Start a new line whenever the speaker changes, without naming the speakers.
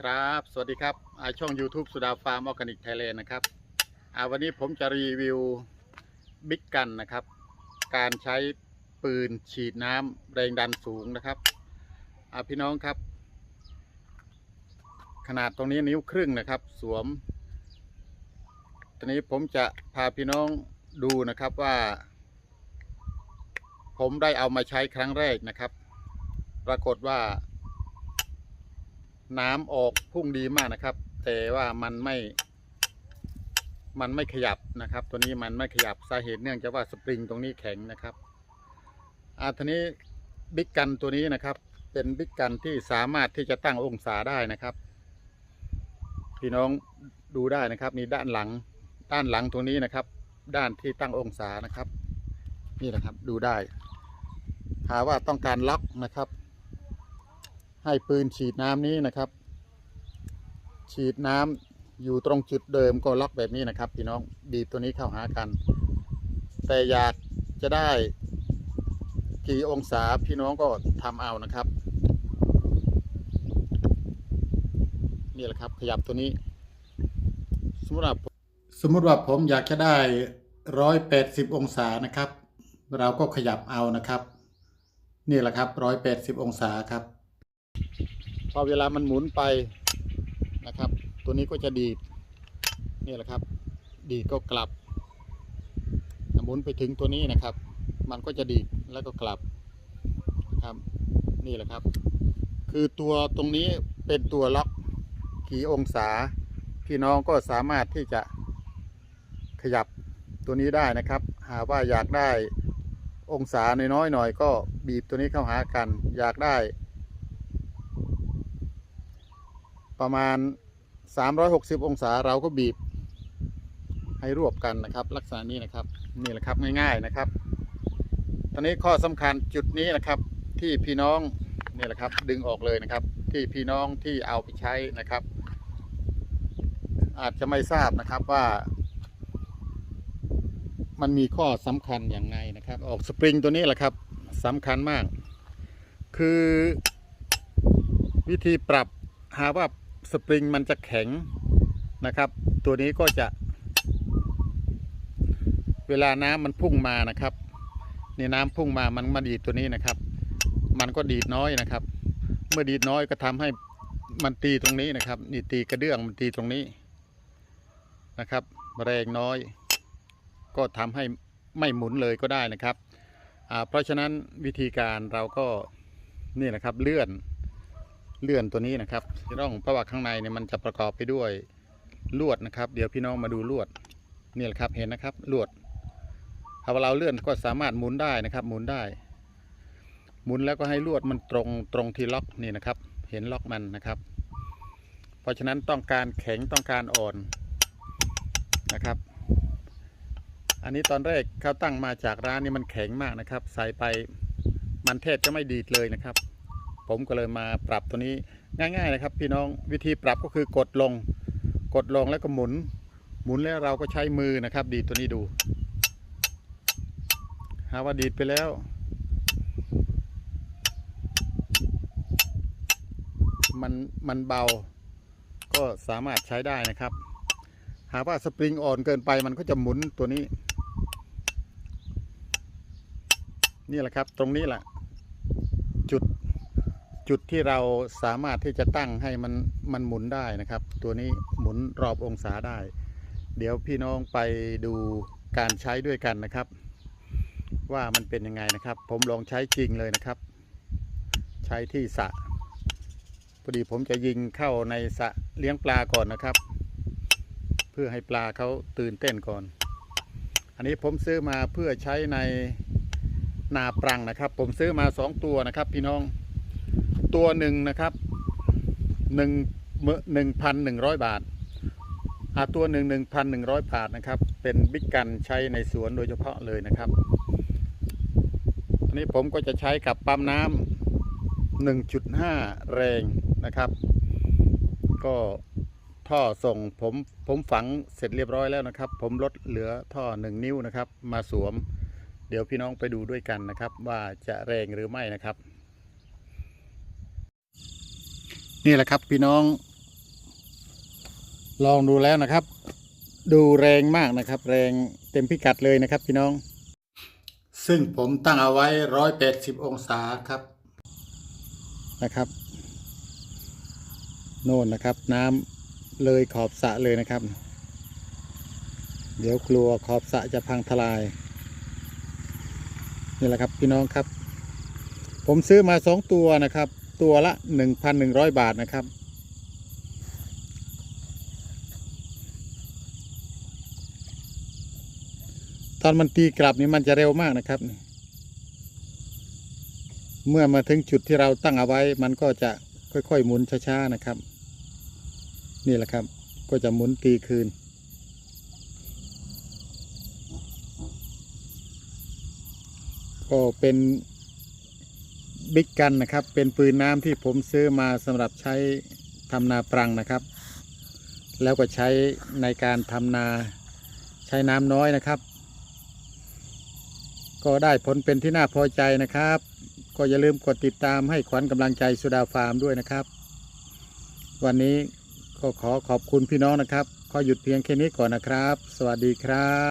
ครับ สวัสดีครับช่อง YouTube สุดาฟาร์มออร์แกนิกไทยแลนด์นะครับวันนี้ผมจะรีวิวบิ๊กกันนะครับ การใช้ปืนฉีดน้ำแรงดันสูงนะครับพี่น้องครับ ขนาดตรงนี้นิ้วครึ่งนะครับ สวม ตอนนี้ผมจะพาพี่น้องดูนะครับว่า ผมได้เอามาใช้ครั้งแรกนะครับ ปรากฏว่า น้ำออกพุ่งดีมากนะครับ แต่ว่ามันไม่ มันไม่ขยับนะครับ ตัวนี้มันไม่ขยับสาเหตุเนื่องจากว่าสปริงตรงนี้แข็งนะครับอาทีนี้บิ๊กกันตัวนี้นะครับ เป็นบิ๊กกันที่สามารถที่จะตั้งองศาได้นะครับ พี่น้องดูได้นะครับนี่ด้านหลัง ด้านหลังตรงนี้นะครับ ด้านที่ตั้งองศานะครับ นี่นะครับดูได้หาว่าต้องการล็อกนะครับ ให้ปืนฉีดน้ำนี้นะครับ ฉีดน้ำอยู่ตรงจุดเดิมก็ล็อกแบบนี้นะครับพี่น้องบีบตัวนี้เข้าหากัน แต่อยากจะได้กี่องศาพี่น้องก็ทำเอานะครับนี่แหละครับขยับตัวนี้ สมมติว่าสมมติว่าผมอยากจะได้ร้อยแปดสิบองศานะครับ เราก็ขยับเอานะครับ นี่แหละครับร้อยแปดสิบองศาครับ พอเวลามันหมุนไปนะครับ ตัวนี้ก็จะดีดนี่แหละครับ ดีดก็กลับหมุนไปถึงตัวนี้นะครับ มันก็จะดีดแล้วก็กลับครับ นี่แหละครับ คือตัวตรงนี้เป็นตัวล็อกกี่องศาพี่น้องก็สามารถที่จะขยับตัวนี้ได้นะครับ หากว่าอยากได้องศาน้อยๆหน่อยก็บีบตัวนี้เข้าหากัน อยากได้ ประมาณ 360 องศาเราก็บีบ ให้รวบกันนะครับ ลักษณะนี้นะครับนี่แหละครับง่ายๆนะครับ ตอนนี้ข้อสำคัญจุดนี้นะครับ ที่พี่น้องนี่แหละครับ ดึงออกเลยนะครับ ที่พี่น้องที่เอาไปใช้นะครับ อาจจะไม่ทราบนะครับว่า มันมีข้อสำคัญอย่างไงนะครับ ออกสปริงตัวนี้แหละครับสำคัญมาก คือวิธีปรับหาว่า สปริงมันจะแข็งนะครับ ตัวนี้ก็จะ เวลาน้ำมันพุ่งมานะครับนี่น้ำพุ่งมามันมาดีดตัวนี้นะครับ มันก็ดีดน้อยนะครับ เมื่อดีดน้อยก็ทำให้มันตีตรงนี้นะครับ นี่ตีกระเดื่องมันตีตรงนี้นะครับ แรงน้อย ก็ทำให้ไม่หมุนเลยก็ได้นะครับเพราะฉะนั้นวิธีการเราก็นี่นะครับเลื่อน เลื่อนตัวนี้นะครับที่ร่องเพระว่าข้างในเนี่ยมันจะประกอบไปด้วยลวดนะครับ เดี๋ยวพี่น้องมาดูลวดนี่แหละครับเห็นนะครับลวดถ้าเราเลื่อนก็สามารถหมุนได้นะครับ หมุนได้ หมุนแล้วก็ให้ลวดมันตรงตรงที่ล็อกนี่นะครับ เห็นล็อกมันนะครับ เพราะฉะนั้นต้องการแข็งต้องการอ่อนนะครับ อันนี้ตอนแรกเขาตั้งมาจากร้านนี้มันแข็งมากนะครับ ใส่ไปมันแทบจะไม่ดีดเลยนะครับ ผมก็เลยมาปรับตัวนี้ง่ายๆนะครับ พี่น้องวิธีปรับก็คือกดลง กดลงแล้วก็หมุน หมุนแล้วเราก็ใช้มือนะครับ ดีดตัวนี้ดู หาว่าดีดไปแล้ว มันมันเบา ก็สามารถใช้ได้นะครับ หาว่าสปริงอ่อนเกินไปมันก็จะหมุนตัวนี้ นี่แหละครับ ตรงนี้แหละ จุดที่เราสามารถที่จะตั้งให้มันมันหมุนได้นะครับ ตัวนี้หมุนรอบองศาได้ เดี๋ยวพี่น้องไปดูการใช้ด้วยกันนะครับ ว่ามันเป็นยังไงนะครับ ผมลองใช้จริงเลยนะครับ ใช้ที่สะพอดีผมจะยิงเข้าในสะเลี้ยงปลาก่อนนะครับ เพื่อให้ปลาเขาตื่นเต้นก่อน อันนี้ผมซื้อมาเพื่อใช้ในนาปรังนะครับ ผมซื้อมาสองตัวนะครับ พี่น้อง ตัวหนึ่งนะครับหนึ่งหนึ่งพันหนึ่งร้อยบาทอาตัวหนึ่งหนึ่งพันหนึ่งร้อยบาทนะครับ เป็นบิ๊กกันใช้ในสวนโดยเฉพาะเลยนะครับอันนี้ผมก็จะใช้กับปั๊มน้ำหนึ่งจุดห้าแรงนะครับ ก็ท่อส่งผมผมฝังเสร็จเรียบร้อยแล้วนะครับ ผมลดเหลือท่อหนึ่งนิ้วนะครับ มาสวม เดี๋ยวพี่น้องไปดูด้วยกันนะครับ ว่าจะแรงหรือไม่นะครับ นี่แหละครับพี่น้อง ลองดูแล้วนะครับ ดูแรงมากนะครับ แรงเต็มพิกัดเลยนะครับพี่น้อง ซึ่งผมตั้งเอาไว้ร้อยแปดสิบองศาครับนะครับ โน่นนะครับ น้ำเลยขอบสะเลยนะครับ เดี๋ยวกลัวขอบสะจะพังทลาย นี่แหละครับพี่น้องครับ ผมซื้อมาสองตัวนะครับ ตัวละหนึ่งพันหนึ่งร้อยบาทนะครับ ตอนมันตีกลับนี่มันจะเร็วมากนะครับ เมื่อมาถึงจุดที่เราตั้งเอาไว้ มันก็จะค่อยๆหมุนช้าๆนะครับ นี่แหละครับ ก็จะหมุนตีคืนก็เป็น บิ๊กกันนะครับ เป็นปืนน้ำที่ผมซื้อมาสำหรับใช้ทำนาปรังนะครับ แล้วก็ใช้ในการทำนาใช้น้ำน้อยนะครับ ก็ได้ผลเป็นที่น่าพอใจนะครับ ก็อย่าลืมกดติดตามให้ขวัญกำลังใจสุดาฟาร์มด้วยนะครับ วันนี้ก็ขอขอบคุณพี่น้องนะครับ ขอหยุดเพียงแค่นี้ก่อนนะครับ สวัสดีครับ